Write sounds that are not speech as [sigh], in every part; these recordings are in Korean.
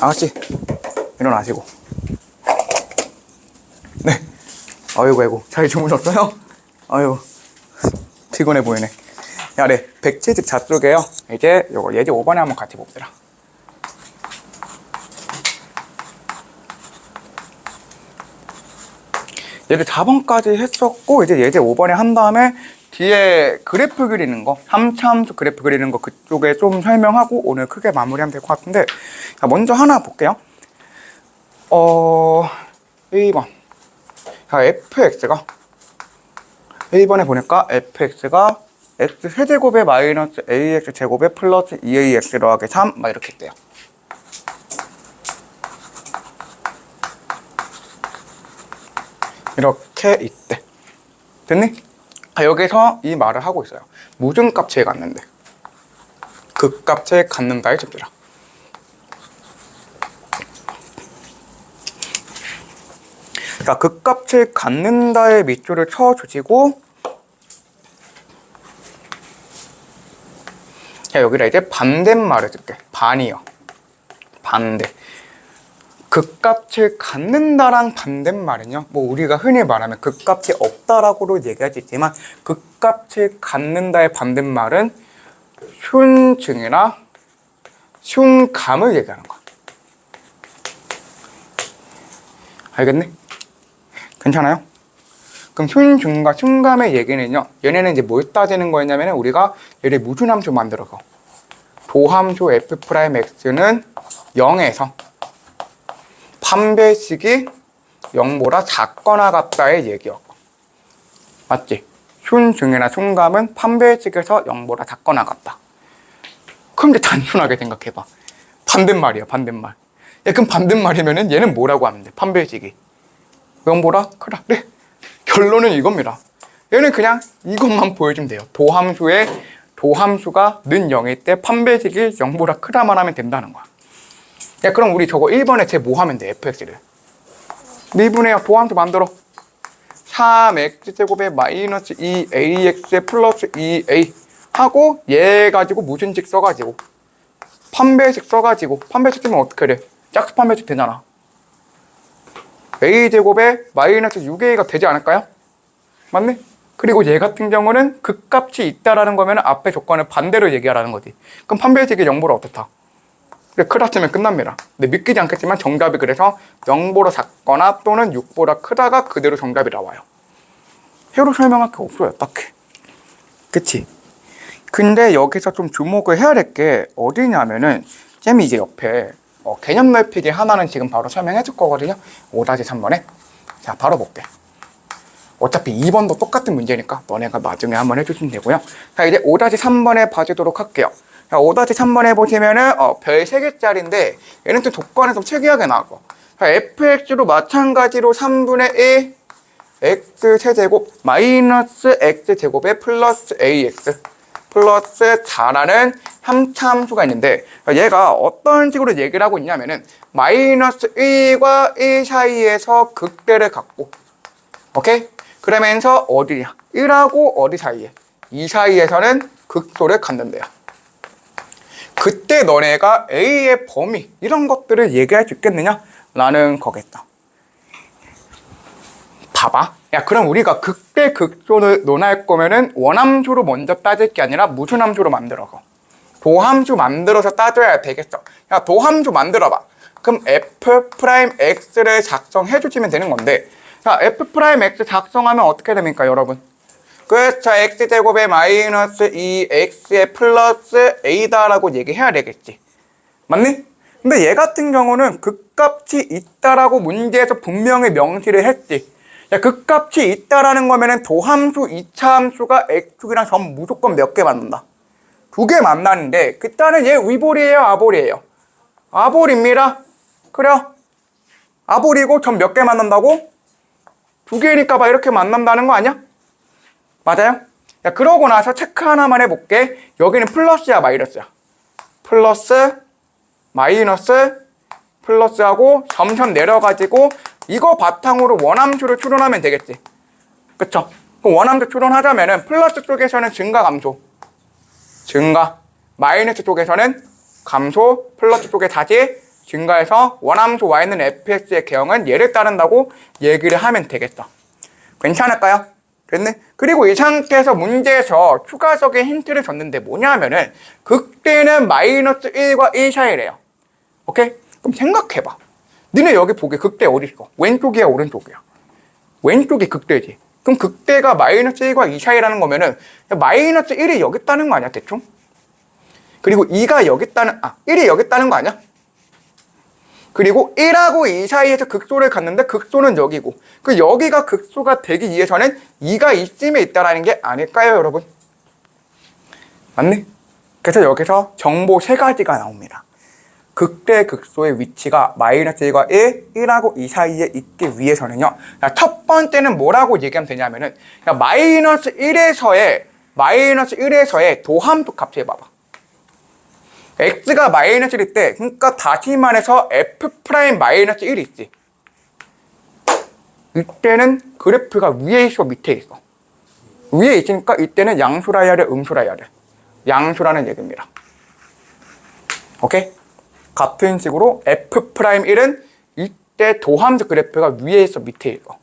아가씨 일어나시고. 네. 아이고 아이고 잘 주무셨어요? 아이고 피곤해 보이네. 야네 백채집 좌쪽에요. 이제 요거 예제 5번에 한번 같이 봅시다. 예제 4번까지 했었고 이제 예제 5번에 한 다음에 뒤에 그래프 그리는 거 함참수 그래프 그리는 거 그쪽에 좀 설명하고 오늘 크게 마무리하면 될 것 같은데 자, 먼저 하나 볼게요 어 1번 자 fx가 1번에 보니까 fx가 x 세제곱에 마이너스 ax 제곱에 플러스 2ax 더하기 3 막 이렇게 있대요 이렇게 있대. 됐니? 아, 여기서 이 말을 하고 있어요. 무슨 값에 갔는데? 그 값에 갖는다의 접지라. 자, 그 값을 갖는다의 밑줄을 쳐주시고 자, 여기다 이제 반대말을 쓸게. 반이요. 반대. 극값을 갖는다랑 반대말은요. 뭐 우리가 흔히 말하면 극값이 없다라고도 얘기하지만 극값을 갖는다의 반대말은 흉증이나 흉감을 얘기하는 거야. 알겠니? 괜찮아요? 그럼 흉중과 흉감의 얘기는요. 얘네는 이제 뭘 따지는 거였냐면 우리가 얘를 무준함수 만들어서 도함수 f 프라임 x는 0에서 판별식이 0보다 작거나 같다의 얘기였고. 맞지? 흉중이나 흉감은 판별식에서 0보다 작거나 같다. 그럼 이제 단순하게 생각해봐. 반대말이야 반대말. 야, 그럼 반대말이면은 얘는 뭐라고 하면 돼? 판별식이. 0보다 크다. 네 결론은 이겁니다. 얘는 그냥 이것만 보여주면 돼요. 도함수의 도함수가 는 0일 때 판별식이 0보다 크다만 하면 된다는 거야 야 그럼 우리 저거 1번에 제 뭐 하면 돼 fx를 미분해요 도함수 만들어 3x제곱에 마이너스 2ax 플러스 2a 하고 얘 가지고 무슨 식 써가지고 판별식 써가지고 판별식 쓰면 어떻게 돼? 짝수 판별식 되잖아 a제곱에 마이너스 6a가 되지 않을까요? 맞네? 그리고 얘 같은 경우는 극값이 있다라는 거면 앞에 조건을 반대로 얘기하라는 거지 그럼 판별식이 0보다 어떻다? 크다치면 끝납니다. 근데 믿기지 않겠지만 정답이 그래서 0보다 작거나 또는 6보다 크다가 그대로 정답이 나와요. 해로 설명할 게 없어요, 딱히. 그치? 근데 여기서 좀 주목을 해야 될 게 어디냐면은 쌤이 이제 옆에 어, 개념 넓히기 하나는 지금 바로 설명해 줄 거거든요. 5-3번에. 자, 바로 볼게. 어차피 2번도 똑같은 문제니까 너네가 나중에 한번 해주시면 되고요. 자, 이제 5-3번에 봐주도록 할게요. 자, 5-3번에 보시면은 어, 별 3개짜리인데 얘는 좀 조건이 좀 특이하게 나고 자, fx로 마찬가지로 3분의 1 x 세제곱 마이너스 x 제곱에 플러스 ax 플러스 4라는 함참수가 있는데 얘가 어떤 식으로 얘기를 하고 있냐면은 마이너스 1과 1 사이에서 극대를 갖고 오케이? 그러면서 어디냐? 1하고 어디 사이에? 2 사이에서는 극소를 갖는데요 그때 너네가 A의 범위 이런 것들을 얘기할 수 있겠느냐? 라는 거겠다. 봐봐. 야 그럼 우리가 극대 극소를 논할 거면은 원함수로 먼저 따질 게 아니라 무순함수로 만들어서 도함수 만들어서 따져야 되겠어. 야 도함수 만들어봐. 그럼 f 프라임 x를 작성해 주시면 되는 건데 자 f 프라임 x 작성하면 어떻게 됩니까 여러분? 그렇죠. x제곱에 마이너스 2x에 플러스 a다라고 얘기해야 되겠지. 맞니? 근데 얘 같은 경우는 극값이 있다라고 문제에서 분명히 명시를 했지. 야, 극값이 있다라는 거면은 도함수, 이차함수가 x축이랑 점 무조건 몇 개 만난다? 두 개 만나는데 그때는 얘 위볼이에요, 아볼이에요? 아볼입니다. 그래요? 아볼이고 점 몇 개 만난다고? 두 개니까 봐 이렇게 만난다는 거 아니야? 맞아요? 야, 그러고 나서 체크 하나만 해볼게. 여기는 플러스야, 마이너스야? 플러스, 마이너스, 플러스하고 점점 내려가지고 이거 바탕으로 원함수를 추론하면 되겠지. 그쵸? 그럼 원함수 추론하자면은 플러스 쪽에서는 증가, 감소. 증가. 마이너스 쪽에서는 감소, 플러스 쪽에 다시 증가해서 원함수 y는 fx의 개형은 얘를 따른다고 얘기를 하면 되겠어. 괜찮을까요? 됐네? 그리고 이 상태에서 문제에서 추가적인 힌트를 줬는데 뭐냐면은 극대는 마이너스 1과 1 사이래요. 오케이? 그럼 생각해봐. 니네 여기 보기 극대 어디 있어? 왼쪽이야 오른쪽이야? 왼쪽이 극대지. 그럼 극대가 마이너스 1과 2 사이라는 거면은 마이너스 1이 여기 있다는 거 아니야 대충? 그리고 2가 여기 있다는 아 1이 여기 있다는 거 아니야? 그리고 1하고 2 사이에서 극소를 갖는데 극소는 여기고 그 여기가 극소가 되기 위해서는 2가 이쯤에 있다라는 게 아닐까요 여러분? 맞네? 그래서 여기서 정보 세 가지가 나옵니다. 극대 극소의 위치가 마이너스 1과 1, 1하고 2 사이에 있기 위해서는요. 자, 첫 번째는 뭐라고 얘기하면 되냐면은 자, 마이너스 1에서의 마이너스 1에서의 도함수 값을 봐봐. X가 마이너스 1일 때 그러니까 다시 말해서 f 프라임 마이너스 1이 있지. 이때는 그래프가 위에 있어 밑에 있어. 위에 있으니까 이때는 양수라 해야 돼 음수라 해야 돼. 양수라는 얘기입니다. 오케이? 같은 식으로 f 프라임 1은 이때 도함수 그래프가 위에 있어 밑에 있어.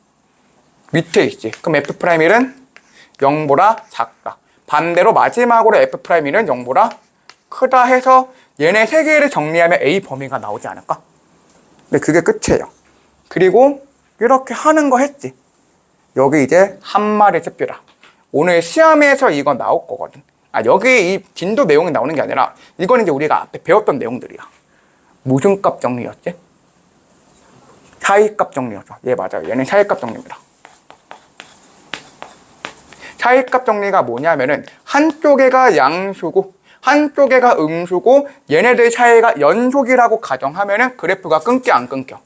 밑에 있지. 그럼 f 프라임 1은 0보다 작다. 반대로 마지막으로 f 프라임 1은 0보다 크다 해서 얘네 세 개를 정리하면 A 범위가 나오지 않을까? 근데 그게 끝이에요. 그리고 이렇게 하는 거 했지. 여기 이제 한 마리 cep뷰라. 오늘 시험에서 이거 나올 거거든. 아, 여기 이 진도 내용이 나오는 게 아니라 이건 이제 우리가 앞에 배웠던 내용들이야. 무슨 값 정리였지? 차이값 정리였어. 예, 맞아요. 얘는 차이값 정리입니다. 차이값 정리가 뭐냐면은 한쪽에가 양수고 한쪽에가 음수고 얘네들 차이가 연속이라고 가정하면은 그래프가 끊겨 안 끊겨?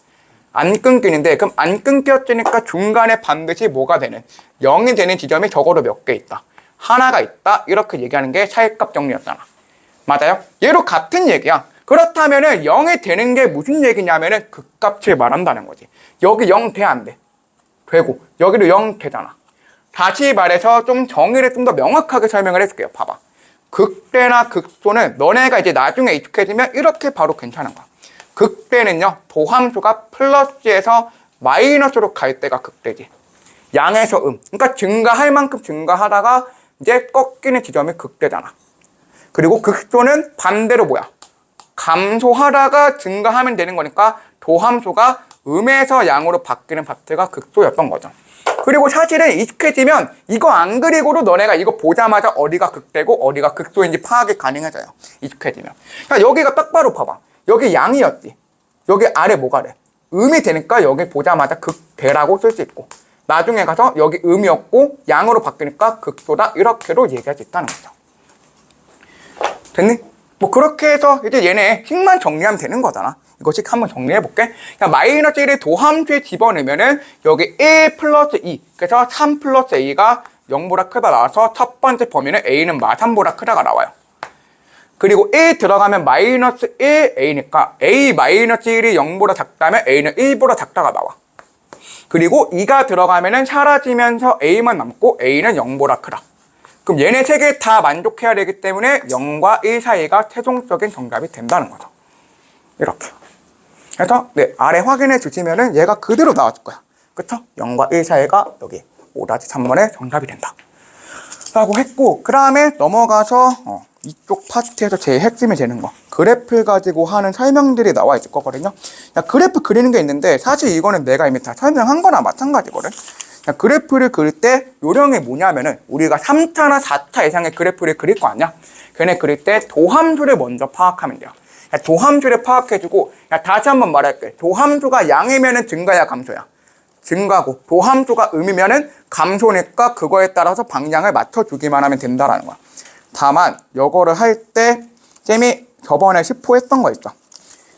안 끊기는데 그럼 안 끊겼으니까 중간에 반드시 뭐가 되는 0이 되는 지점이 적어도 몇 개 있다. 하나가 있다. 이렇게 얘기하는 게 차이값 정리였잖아. 맞아요? 얘로 같은 얘기야. 그렇다면 은 0이 되는 게 무슨 얘기냐면 은 극값을 말한다는 거지. 여기 0 돼, 안 돼? 되고, 여기도 0 되잖아. 다시 말해서 좀 정의를 좀 더 명확하게 설명을 해줄게요. 봐봐. 극대나 극소는 너네가 이제 나중에 익숙해지면 이렇게 바로 괜찮은 거야. 극대는요, 도함수가 플러스에서 마이너스로 갈 때가 극대지. 양에서 음. 그러니까 증가할 만큼 증가하다가 이제 꺾이는 지점이 극대잖아. 그리고 극소는 반대로 뭐야? 감소하다가 증가하면 되는 거니까 도함수가 음에서 양으로 바뀌는 파트가 극소였던 거죠. 그리고 사실은 익숙해지면 이거 안 그리고도 너네가 이거 보자마자 어디가 극대고 어디가 극소인지 파악이 가능해져요. 익숙해지면. 자, 여기가 딱 바로 봐봐. 여기 양이었지. 여기 아래 뭐가 래? 음이 되니까 여기 보자마자 극대라고 쓸 수 있고 나중에 가서 여기 음이었고 양으로 바뀌니까 극소다 이렇게도 얘기할 수 있다는 거죠. 됐니? 뭐 그렇게 해서 이제 얘네 식만 정리하면 되는 거잖아. 이거씩 한번 정리해 볼게. 그냥 마이너스 1을 도함수에 집어넣으면은 여기 1 플러스 2. 그래서 3 플러스 a가 0보다 크다 나와서 첫 번째 범위는 a는 마 3보다 크다가 나와요. 그리고 1 들어가면 마이너스 1 a니까 a 마이너스 1이 0보다 작다면 a는 1보다 작다가 나와. 그리고 2가 들어가면은 사라지면서 a만 남고 a는 0보다 크다. 그럼 얘네 세 개 다 만족해야 되기 때문에 0과 1 사이가 최종적인 정답이 된다는 거죠. 이렇게. 그래서 네, 아래 확인해 주시면은 얘가 그대로 나왔을 거야. 그쵸? 0과 1 사이가 여기 5-3번의 정답이 된다. 라고 했고 그 다음에 넘어가서 어, 이쪽 파트에서 제일 핵심이 되는 거 그래프 가지고 하는 설명들이 나와 있을 거거든요 야, 그래프 그리는 게 있는데 사실 이거는 내가 이미 다 설명한 거나 마찬가지거든 야, 그래프를 그릴 때 요령이 뭐냐면은 우리가 3차나 4차 이상의 그래프를 그릴 거 아니야 걔네 그릴 때 도함수를 먼저 파악하면 돼요 야, 도함수를 파악해주고 야, 다시 한번 말할게 도함수가 양이면은 증가야 감소야 증가고 도함수가 음이면은 감소니까 그거에 따라서 방향을 맞춰주기만 하면 된다라는 거야. 다만 요거를 할 때 쌤이 저번에 10호 했던 거 있죠.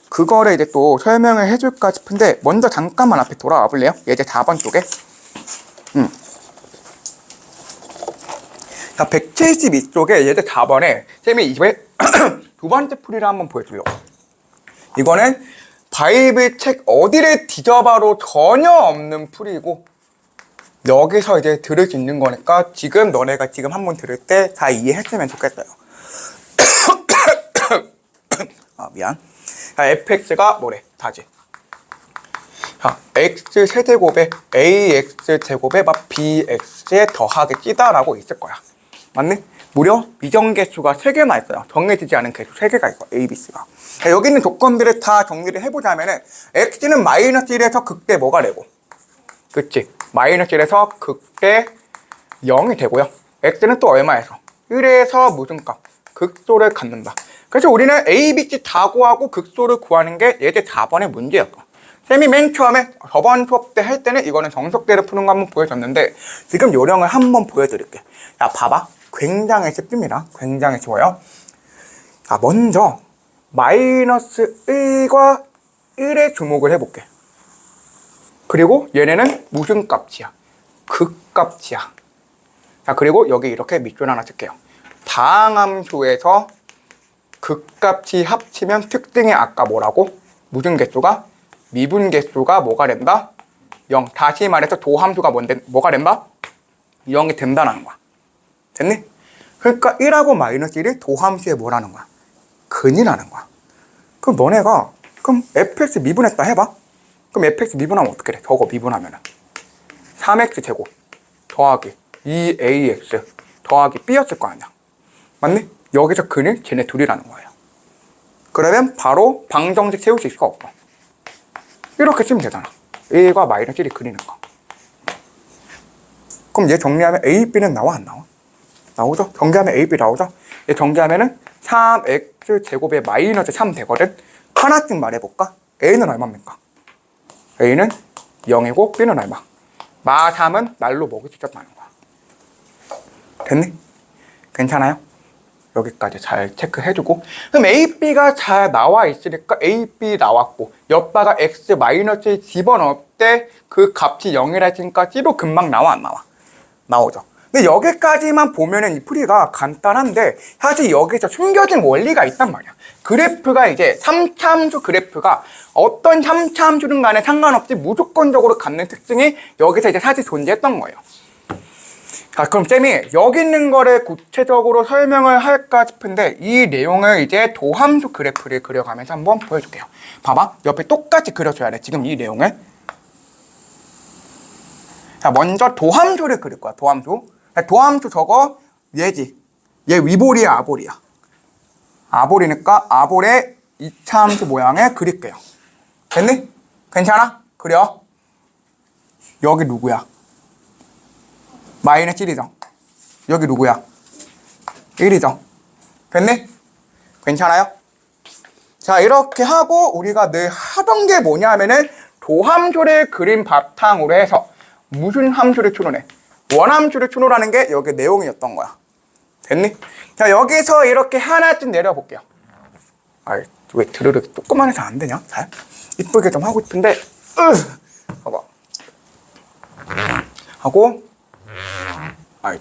그거를 이제 또 설명을 해줄까 싶은데 먼저 잠깐만 앞에 돌아와 볼래요? 예제 4번 쪽에. 음. 자, 172쪽에 예제 4번에 쌤이 이번에 두 번째 풀이를 한번 보여줘요. 이거는 바이블 책 어디를 뒤져봐도 전혀 없는 풀이고 여기서 이제 들을 수 있는 거니까 지금 너네가 지금 한번 들을 때 다 이해했으면 좋겠어요. [coughs] 아 미안. 자, fx가 뭐래? 다지. 자, x 세제곱에 ax 제곱에 막 bx에 더하기 끼다라고 있을 거야. 맞네? 무려 미정계수가 3개나 있어요. 정해지지 않은 개수 3개가 있어, a, b, c가. 자, 여기 있는 조건들을 다 정리를 해보자면 은 x는 마이너스 1에서 극대 뭐가 되고 그치? 마이너스 1에서 극대 0이 되고요. x는 또 얼마에서? 1에서 무슨 값? 극소를 갖는다. 그래서 우리는 a, b, c 다 구하고 극소를 구하는 게 예제 4번의 문제였어. 쌤이 맨 처음에 저번 수업 때 할 때는 이거는 정석대로 푸는 거 한번 보여줬는데 지금 요령을 한번 보여드릴게. 자, 봐봐. 굉장히 쉽습니다. 굉장히 쉬워요. 자, 먼저 마이너스 1과 1에 주목을 해볼게. 그리고 얘네는 무슨 값이야? 극값이야. 자, 그리고 여기 이렇게 밑줄 하나 쓸게요. 다항함수에서 극값이 합치면 특징이 아까 뭐라고? 무슨 개수가? 미분 개수가 뭐가 된다? 0. 다시 말해서 도함수가 뭔데, 뭐가 된다? 0이 된다는 거야. 됐니? 그러니까 1하고 마이너스 1이 도함수에 뭐라는 거야? 근이라는 거야. 그럼 너네가 그럼 fx 미분했다 해봐. 그럼 fx 미분하면 어떻게 돼? 저거 미분하면 은 3x 제곱 더하기 2ax 더하기 b였을 거 아니야. 맞니? 여기서 근은 쟤네 둘이라는 거예요. 그러면 바로 방정식 세울 수 있을 거 없어. 이렇게 쓰면 되잖아. a가 마이너스 1이 그리는 거. 그럼 얘 정리하면 a, b는 나와 안 나와? 나오죠? 정리하면 a, b 나오죠? 얘 정리하면은 3x 제곱에 마이너스 3 되거든? 하나씩 말해볼까? a는 얼마입니까? a는 0이고 b는 얼마? 마 3은 날로 먹을 수 있었다는 거야. 됐니? 괜찮아요? 여기까지 잘 체크해주고 그럼 A, B가 잘 나와 있으니까 A, B 나왔고 옆바가 X 마이너스 집어넣을 때 그 값이 0이라 했으니까 C도 금방 나와 안 나와? 나오죠. 근데 여기까지만 보면은 이 풀이가 간단한데 사실 여기서 숨겨진 원리가 있단 말이야. 그래프가 이제 3차함수 그래프가 어떤 3차함수든 간에 상관없이 무조건적으로 갖는 특징이 여기서 이제 사실 존재했던 거예요. 자, 그럼 쌤이 여기 있는 거를 구체적으로 설명을 할까 싶은데 이 내용을 이제 도함수 그래프를 그려가면서 한번 보여줄게요. 봐봐. 옆에 똑같이 그려줘야 돼. 지금 이 내용을. 자, 먼저 도함수를 그릴 거야. 도함수. 자, 도함수 저거 얘지. 얘 위볼이야, 아볼이야. 아볼이니까 아볼의 이차함수 모양을 그릴게요. 됐니? 괜찮아? 그려. 여기 누구야? 마이너스 1이죠. 여기 누구야? 1이죠. 됐니? 괜찮아요? 자, 이렇게 하고 우리가 늘 하던 게 뭐냐면은 도함수를 그린 바탕으로 해서 무슨 함수를 추론해? 원함수를 추론하는 게 여기 내용이었던 거야. 됐니? 자, 여기서 이렇게 하나씩 내려볼게요. 아이, 왜 드르르 조그만해서 안 되냐? 잘? 이쁘게 좀 하고 싶은데, 으! 봐봐. 하고, 아이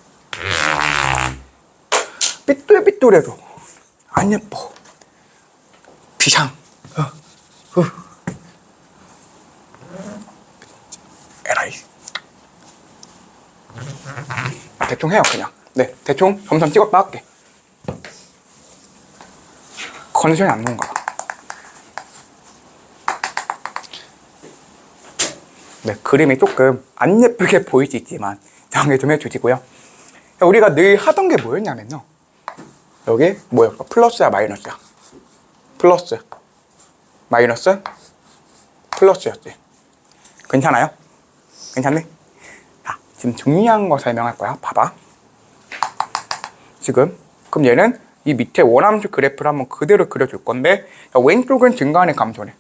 삐뚤삐뚤해도 안 예뻐 비상 어, 어. 에라이 대충 해요 그냥 네 대충 점점 찍었다 할게 컨디션이 안 좋은가 봐 네, 그림이 조금 안 예쁘게 보일 수 있지만 양해 좀 해주시고요. 우리가 늘 하던 게 뭐였냐면요. 여기 뭐였어? 플러스야 마이너스야? 플러스 마이너스 플러스였지. 괜찮아요? 괜찮니? 자, 지금 중요한 거 설명할 거야. 봐봐. 지금 그럼 얘는 이 밑에 원함수 그래프를 한번 그대로 그려줄 건데 왼쪽은 증가하는 감소네.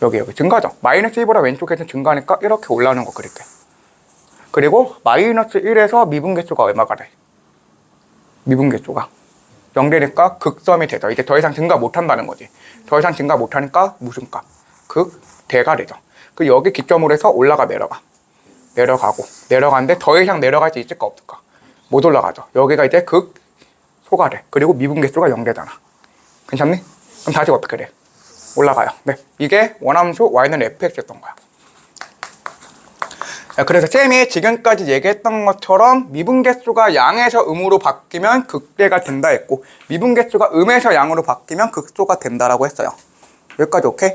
여기 여기 증가죠. 마이너스 1보다 왼쪽에서 증가하니까 이렇게 올라오는 거 그릴게. 그리고 마이너스 1에서 미분계수가 얼마가 돼? 미분계수가 0되니까 극섬이 되죠. 이제 더 이상 증가 못한다는 거지. 더 이상 증가 못하니까 무슨 값? 극대가 되죠. 그 여기 기점으로 해서 올라가 내려가. 내려가고 내려가는데 더 이상 내려갈 수 있을까 없을까? 못 올라가죠. 여기가 이제 극 소가 돼. 그리고 미분계수가 0되잖아. 괜찮니? 그럼 다시 어떻게 돼? 올라가요. 네. 이게 원함수 y는 fx였던 거야. 자, 그래서 쌤이 지금까지 얘기했던 것처럼 미분계수가 양에서 음으로 바뀌면 극대가 된다 했고 미분계수가 음에서 양으로 바뀌면 극소가 된다라고 했어요. 여기까지 오케이?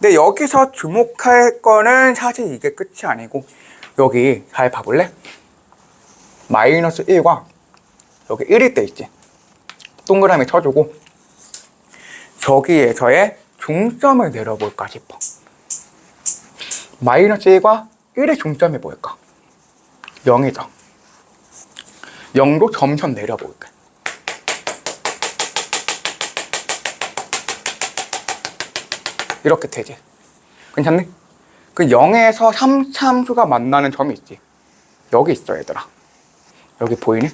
근데 여기서 주목할 거는 사실 이게 끝이 아니고 여기 잘 봐볼래? 마이너스 1과 여기 1일 때 있지 동그라미 쳐주고 저기에서의 중점을 내려볼까 싶어 마이너스 1과 1의 중점이 뭘까? 0이죠 0도 점점 내려볼게 이렇게 되지. 괜찮니? 그 0에서 3참수가 만나는 점이 있지. 여기 있어, 얘들아. 여기 보이니?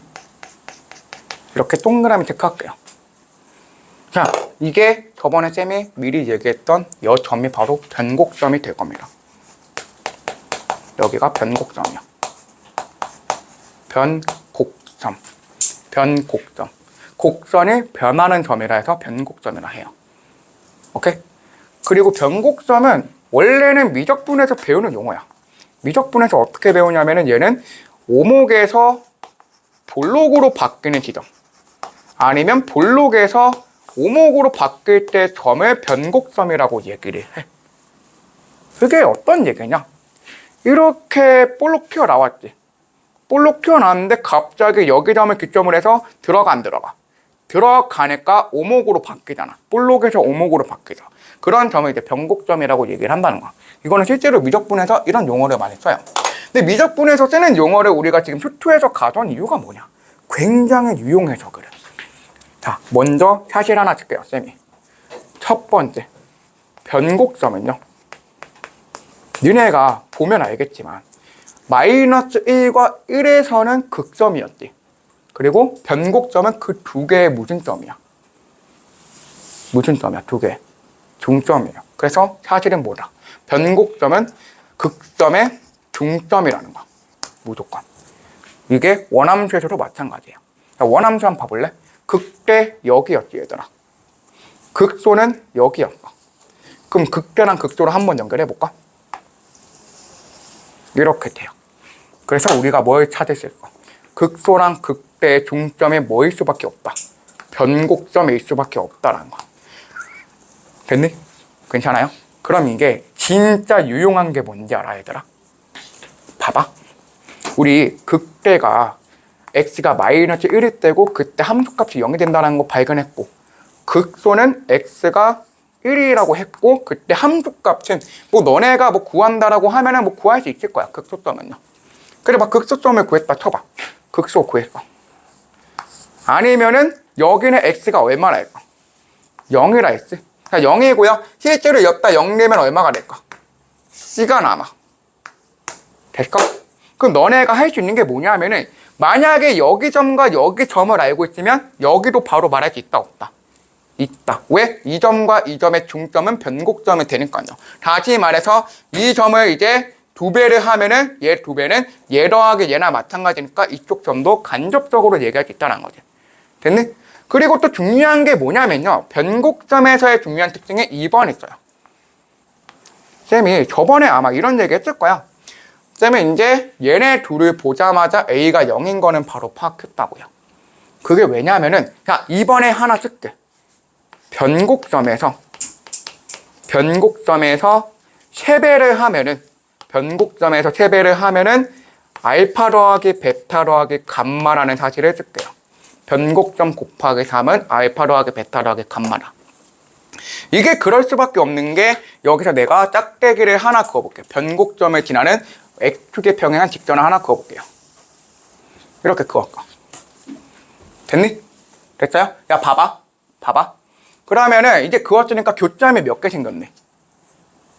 이렇게 동그라미 체크할게요. 자, 이게 저번에 쌤이 미리 얘기했던 여 점이 바로 변곡점이 될 겁니다. 여기가 변곡점이야. 변곡점. 변곡점. 곡선이 변하는 점이라 해서 변곡점이라 해요. 오케이? 그리고 변곡점은 원래는 미적분에서 배우는 용어야. 미적분에서 어떻게 배우냐면은 얘는 오목에서 볼록으로 바뀌는 지점. 아니면 볼록에서 오목으로 바뀔 때 점을 변곡점이라고 얘기를 해. 그게 어떤 얘기냐? 이렇게 볼록 튀어나왔지. 볼록 튀어나왔는데 갑자기 여기 점을 기점으로 해서 들어가 안 들어가. 들어가니까 오목으로 바뀌잖아. 볼록에서 오목으로 바뀌죠. 그런 점을 이제 변곡점이라고 얘기를 한다는 거야. 이거는 실제로 미적분에서 이런 용어를 많이 써요. 근데 미적분에서 쓰는 용어를 우리가 지금 수투에서 가져온 이유가 뭐냐? 굉장히 유용해서 그래. 자, 먼저 사실 하나 줄게요, 쌤이. 첫 번째, 변곡점은요. 니네가 보면 알겠지만, 마이너스 1과 1에서는 극점이었지. 그리고 변곡점은 그 두 개의 무슨 점이야? 무슨 점이야? 두 개. 중점이에요. 그래서 사실은 뭐다? 변곡점은 극점의 중점이라는 거야. 무조건. 이게 원함수에서도 마찬가지예요. 자, 원함수 한번 봐볼래? 극대 여기였지 얘들아. 극소는 여기였어. 그럼 극대랑 극소를 한번 연결해 볼까? 이렇게 돼요. 그래서 우리가 뭘 찾으실까? 극소랑 극대의 중점이 뭐일 수밖에 없다. 변곡점일 수밖에 없다라는 거. 됐니? 괜찮아요? 그럼 이게 진짜 유용한 게 뭔지 알아, 얘들아? 봐봐. 우리 극대가 x가 마이너스 1일 때고 그때 함수값이 0이 된다는 거 발견했고 극소는 x가 1이라고 했고 그때 함수값은 뭐 너네가 뭐 구한다라고 하면은 뭐 구할 수 있을 거야 극소점은요 그래 봐 극소점을 구했다 쳐봐 극소 구했어 아니면은 여기는 x가 얼마나일까 0이라 했지 자 0이고요. 실제로 여기다 0 내면 얼마가 될까? C가 남아. 될까? 그럼 너네가 할 수 있는 게 뭐냐면은 만약에 여기 점과 여기 점을 알고 있으면 여기도 바로 말할 수 있다 없다? 있다. 왜? 이 점과 이 점의 중점은 변곡점이 되니까요. 다시 말해서 이 점을 이제 두 배를 하면은 얘 두 배는 얘 더하기 얘나 마찬가지니까 이쪽 점도 간접적으로 얘기할 수 있다는 거지. 됐니? 그리고 또 중요한 게 뭐냐면요 변곡점에서의 중요한 특징이 2번 있어요 쌤이 저번에 아마 이런 얘기 했을 거야 쌤은 이제 얘네 둘을 보자마자 A가 0인 거는 바로 파악했다고요. 그게 왜냐면은, 자, 이번에 하나 쓸게. 변곡점에서, 변곡점에서 세배를 하면은, 변곡점에서 세배를 하면은, 알파 더하기 베타 더하기 감마라는 사실을 쓸게요. 변곡점 곱하기 3은 알파 더하기 베타 더하기 감마다. 이게 그럴 수밖에 없는 게 여기서 내가 짝대기를 하나 그어볼게요. 변곡점을 지나는 X축의 평행한 직선을 하나 그어볼게요. 이렇게 그을까 됐니? 됐어요? 야, 봐봐. 봐봐. 그러면은 이제 그었으니까 교점이 몇 개 생겼네.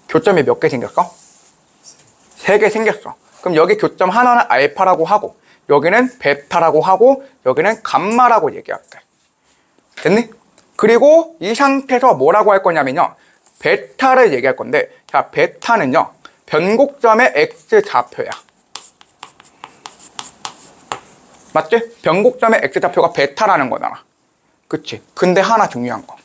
교점이 몇 개 생겼어? 세 개 생겼어. 그럼 여기 교점 하나는 알파라고 하고, 여기는 베타라고 하고, 여기는 감마라고 얘기할게. 됐니? 그리고 이 상태에서 뭐라고 할 거냐면요. 베타를 얘기할 건데, 자, 베타는요. 변곡점의 x 좌표야. 맞지? 변곡점의 x 좌표가 베타라는 거잖아. 그치? 근데 하나 중요한 거.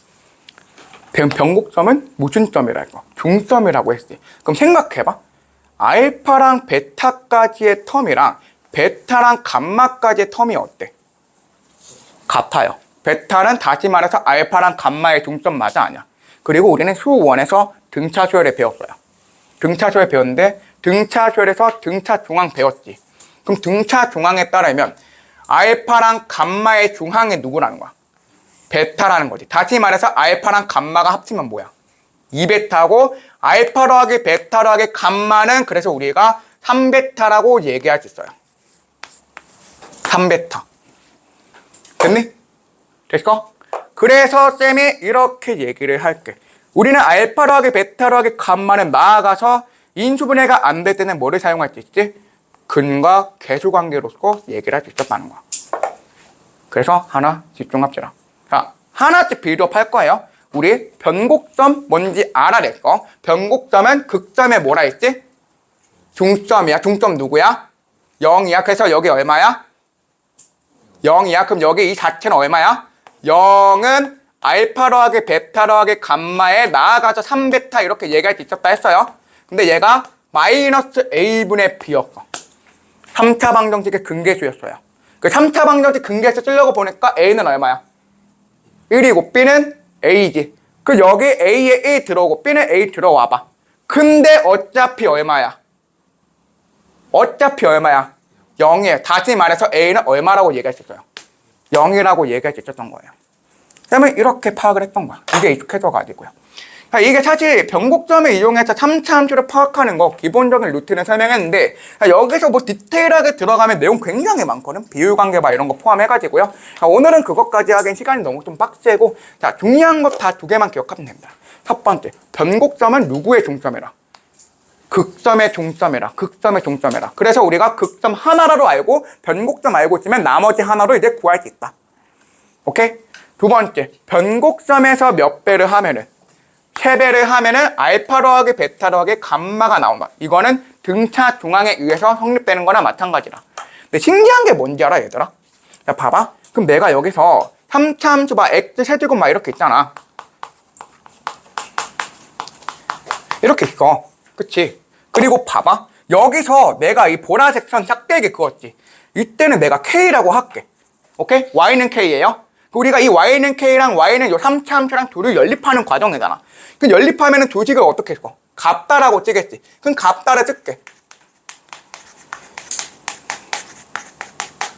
변- 변곡점은 무슨 점이랄까? 중점이라고 했지. 그럼 생각해봐. 알파랑 베타까지의 텀이랑 베타랑 감마까지의 텀이 어때? 같아요. 베타는 다시 말해서 알파랑 감마의 중점 맞아 아니야? 그리고 우리는 수원에서 등차수열에 배웠어요. 등차수열 배웠는데 등차수열에서 등차 중앙 배웠지. 그럼 등차 중앙에 따르면 알파랑 감마의 중앙이 누구라는 거야? 베타라는 거지. 다시 말해서 알파랑 감마가 합치면 뭐야? 2베타고 알파 더하기 베타 더하기 감마는 그래서 우리가 3베타라고 얘기할 수 있어요. 3베타. 됐니? 됐어? 그래서 쌤이 이렇게 얘기를 할게. 우리는 알파 더하기 베타 더하기 감마는 나아가서 인수분해가 안 될 때는 뭐를 사용할 수 있지? 근과 계수 관계로서 얘기를 할 수 있었다는 거야. 그래서 하나 집중합시다. 자, 하나씩 빌드업 거예요. 우리 변곡점 뭔지 알아냈고 변곡점은 극점에 뭐라 했지? 중점이야. 중점 누구야? 0이야. 그래서 여기 얼마야? 0이야. 그럼 여기 이 자체는 얼마야? 0은 알파 더하기 베타 더하기 감마에 나아가서 3베타 이렇게 얘기할 수 있었다 했어요. 근데 얘가 마이너스 a분의 b였어. 3차 방정식의 근계수였어요. 그 3차 방정식 근계수 쓰려고 보니까 a는 얼마야? 1이고 b는 a지. 그 여기 a에 1 들어오고 b는 a 들어와봐. 근데 어차피 얼마야? 어차피 얼마야? 0이에요. 다시 말해서 a는 얼마라고 있어요? 0이라고 얘기할 수 있었던 거예요. 그러면 이렇게 파악을 했던 거야. 이게 익숙해져가지고요. 자, 이게 사실 변곡점을 이용해서 3차 함수를 파악하는 거 기본적인 루틴을 설명했는데 자, 여기서 뭐 디테일하게 들어가면 내용 굉장히 많거든. 비율관계 막 이런 거 포함해가지고요. 자, 오늘은 그것까지 하기엔 시간이 너무 좀 빡세고 자 중요한 것 다 두 개만 기억하면 됩니다. 첫 번째, 변곡점은 누구의 중점이라? 극점의 종점이라. 극점의 종점이라. 그래서 우리가 극점 하나로 알고 변곡점 알고 있으면 나머지 하나로 이제 구할 수 있다. 오케이? 두 번째 변곡점에서 몇 배를 하면은? 세 배를 하면은 알파 더하기 베타 더하기 감마가 나온다 이거는 등차 중앙에 의해서 성립되는 거나 마찬가지라. 근데 신기한 게 뭔지 알아 얘들아? 야 봐봐. 그럼 내가 여기서 3차 함수 막 x 세제곱 막 이렇게 있잖아. 이렇게 있어. 그치? 그리고 봐봐. 여기서 내가 이 보라색 선 짝대기 그었지. 이때는 내가 K라고 할게. 오케이? Y는 K예요. 우리가 이 Y는 K랑 Y는 요 3차 함수랑 둘을 연립하는 과정이잖아. 그 연립하면은 두 식을 어떻게 써? 같다라고 쓰겠지. 그럼 같다를 쓸게.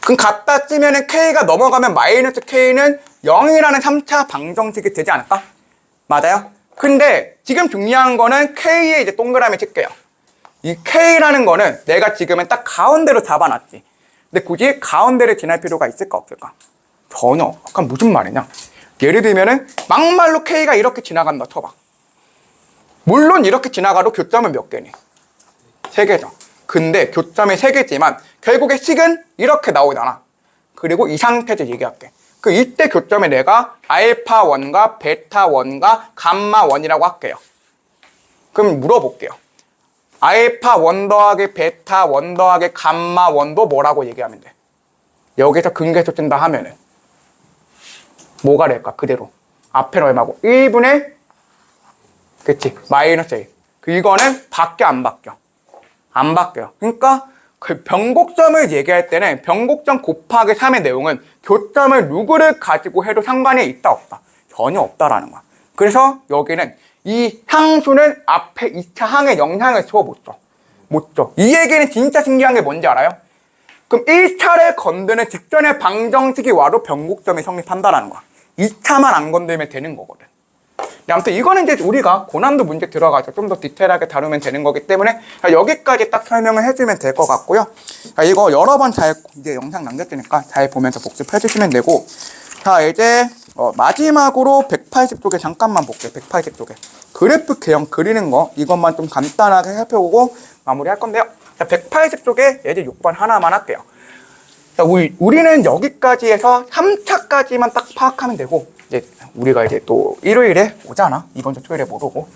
그럼 같다 쓰면은 K가 넘어가면 마이너스 K는 0이라는 3차 방정식이 되지 않을까? 맞아요? 근데 지금 중요한 거는 K에 이제 동그라미 칠게요. 이 K라는 거는 내가 지금은 딱 가운데로 잡아놨지. 근데 굳이 가운데를 지날 필요가 있을까 없을까? 전혀. 약간 무슨 말이냐? 예를 들면은 막말로 K가 이렇게 지나간다 쳐봐. 물론 이렇게 지나가도 교점은 몇 개니? 세 개죠. 근데 교점이 세 개지만 결국에 식은 이렇게 나오잖아. 그리고 이 상태에서 얘기할게. 그 이때 교점에 내가 알파 1과 베타 1과 감마 1이라고 할게요. 그럼 물어볼게요. 알파 1 더하기 베타 1 더하기 감마 1도 뭐라고 얘기하면 돼? 여기서 근계수 뜬다 하면은 뭐가 될까? 그대로. 앞에는 얼마고? 1분의 그치 마이너스 1. 그 이거는 밖에 안 바뀌어. 안 바뀌어요. 그러니까 그 변곡점을 얘기할 때는 변곡점 곱하기 3의 내용은 교점을 누구를 가지고 해도 상관이 있다 없다. 전혀 없다라는 거야. 그래서 여기는 이 향수는 앞에 2차 항의 영향을 줘못 줘. 못 줘. 이 얘기는 진짜 신기한 게 뭔지 알아요? 그럼 1차를 건드는 직전에 방정식이 와도 변곡점이 성립한다라는 거야. 2차만 안 건들면 되는 거거든. 네, 아무튼 이거는 이제 우리가 고난도 문제 들어가서 좀 더 디테일하게 다루면 되는 거기 때문에 여기까지 딱 설명을 해주면 될 것 같고요. 자, 이거 여러 번 잘 이제 영상 남겼으니까 잘 보면서 복습해 주시면 되고 자 이제 어, 마지막으로 180쪽에 잠깐만 볼게요. 180쪽에 그래프 개형 그리는 거 이것만 좀 간단하게 살펴보고 마무리할 건데요. 자 180쪽에 예제 6번 하나만 할게요. 자, 우리, 우리는 여기까지 해서 3차까지만 딱 파악하면 되고, 이제 우리가 이제 또 일요일에 오잖아. 이번 주 토요일에 못 오고.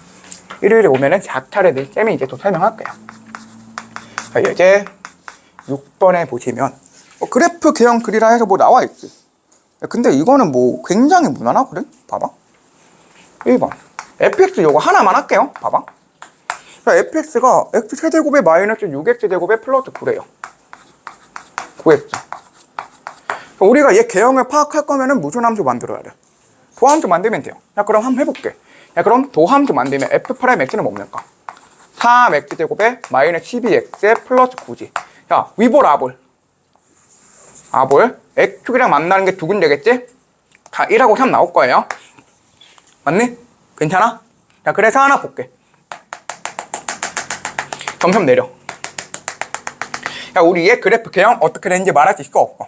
일요일에 오면은 4차례 늘 쌤이 이제 또 설명할게요. 자, 이제 6번에 보시면, 어, 그래프 개형 그리라 해서 뭐 나와 있지. 야, 근데 이거는 뭐 굉장히 무난하거든? 봐봐. 1번. fx 요거 하나만 할게요. 봐봐. 자, fx가 x 세제곱에 마이너스 6x 제곱에 플러스 9래요. 9x. 우리가 얘 개형을 파악할 거면 은 무슨 함수 만들어야 돼? 부함수 만들면 돼요. 자, 그럼 한번 해볼게. 야, 그럼 도함수 만들면 f 프라임 x는 뭡니까? 3x 제곱에 마이너스 12x 플러스 9지. 야, 위볼 아볼. 아볼. x축이랑 만나는 게 두 군데겠지? 자, 1하고 3 나올 거예요. 맞니? 괜찮아? 자, 그래서 하나 볼게. 점점 내려. 야, 우리 얘 그래프 개형 어떻게 되는지 말할 수 있어, 없어?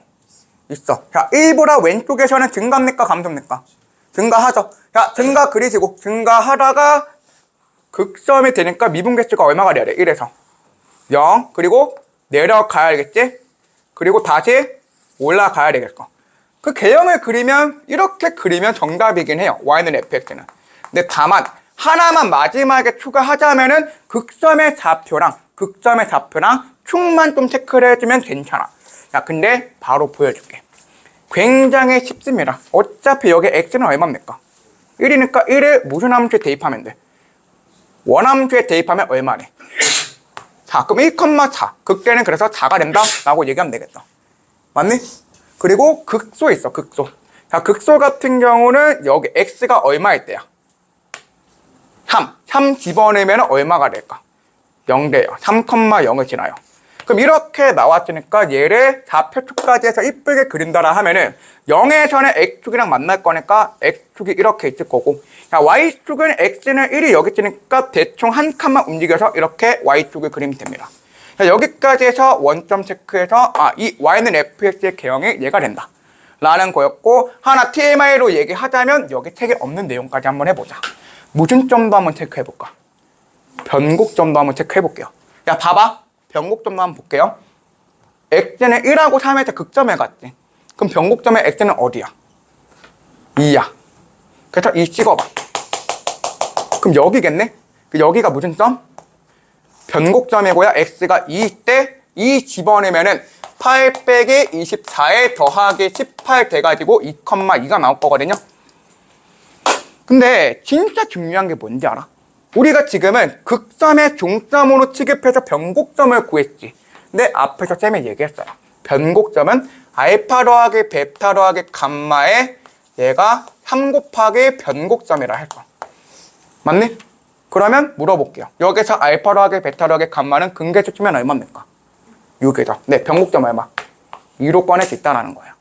있어. 자, 1보다 왼쪽에서는 증가합니까, 감소합니까? 증가하죠. 자, 증가 그리시고, 증가하다가 극점이 되니까 미분계수가 얼마가 돼야 돼? 1에서. 0. 그리고 내려가야겠지? 그리고 다시 올라가야 되겠어. 그 개형을 그리면, 이렇게 그리면 정답이긴 해요. y는 fx는. 근데 다만, 하나만 마지막에 추가하자면은 극점의 좌표랑 극점의 좌표랑 축만 좀 체크를 해주면 괜찮아. 자, 근데 바로 보여줄게. 굉장히 쉽습니다. 어차피 여기 x는 얼마입니까? 1이니까 1을 무슨 함수에 대입하면 돼? 원함수에 대입하면 얼마래? 자, 그럼 1,4. 극대는 그래서 4가 된다? 라고 얘기하면 되겠다. 맞니? 그리고 극소 있어, 극소. 자, 극소 같은 경우는 여기 x가 얼마일 때야? 3. 3 집어넣으면 얼마가 될까? 0돼요. 3,0을 지나요. 그럼 이렇게 나왔으니까 얘를 좌표축까지 해서 이쁘게 그린다라 하면은 0에서는 x축이랑 만날 거니까 x축이 이렇게 있을 거고 자, y축은 x는 1이 여기 있으니까 대충 한 칸만 움직여서 이렇게 y축을 그리면 됩니다. 자, 여기까지 해서 원점 체크해서 아, 이 y는 fx의 개형이 얘가 된다. 라는 거였고 하나 TMI로 얘기하자면 여기 책에 없는 내용까지 한번 해보자. 무슨 점도 한번 체크해볼까? 변곡점도 한번 체크해볼게요. 야 봐봐. 변곡점도 한번 볼게요. x는 1하고 3에서 극점에 갔지. 그럼 변곡점의 x는 어디야? 2야. 그래서 2 찍어봐. 그럼 여기겠네? 그 여기가 무슨 점? 변곡점이고요. x가 2때 2 집어내면은 8 빼기 24에 더하기 18 돼가지고 2,2가 나올 거거든요. 근데 진짜 중요한 게 뭔지 알아? 우리가 지금은 극점의 중점으로 취급해서 변곡점을 구했지. 근데 앞에서 쌤이 얘기했어요. 변곡점은 알파 더하기 베타 더하기 감마의 얘가 3 곱하기 변곡점이라 할 거. 맞니? 그러면 물어볼게요. 여기서 알파 더하기 베타 더하기 감마는 근계수 치면 얼마입니까? 6이죠. 네, 변곡점 얼마? 2로 꺼낼 수 있다는 거예요.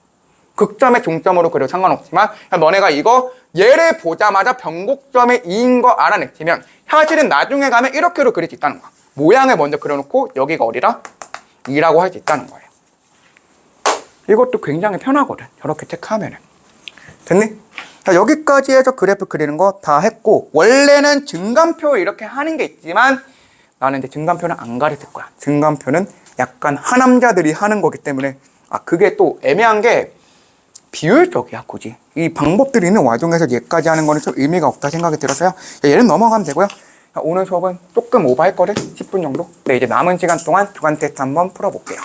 극점의 중점으로 그려도 상관없지만 너네가 이거 얘를 보자마자 변곡점의 2인 거 알아냈으면 사실은 나중에 가면 이렇게로 그릴 수 있다는 거야. 모양을 먼저 그려놓고 여기가 어디라? 2라고 할 수 있다는 거예요. 이것도 굉장히 편하거든. 저렇게 체크하면은. 됐니? 자, 여기까지 해서 그래프 그리는 거 다 했고 원래는 증감표 이렇게 하는 게 있지만 나는 이제 증감표는 안 가르칠 거야. 증감표는 약간 하남자들이 하는 거기 때문에. 아 그게 또 애매한 게 비효율적이야 굳이. 이 방법들이 있는 와중에서 얘까지 하는 거는 좀 의미가 없다 생각이 들어서요. 얘는 넘어가면 되고요. 자, 오늘 수업은 조금 오버했거든 10분 정도? 네 이제 남은 시간 동안 주간 테스트 한번 풀어볼게요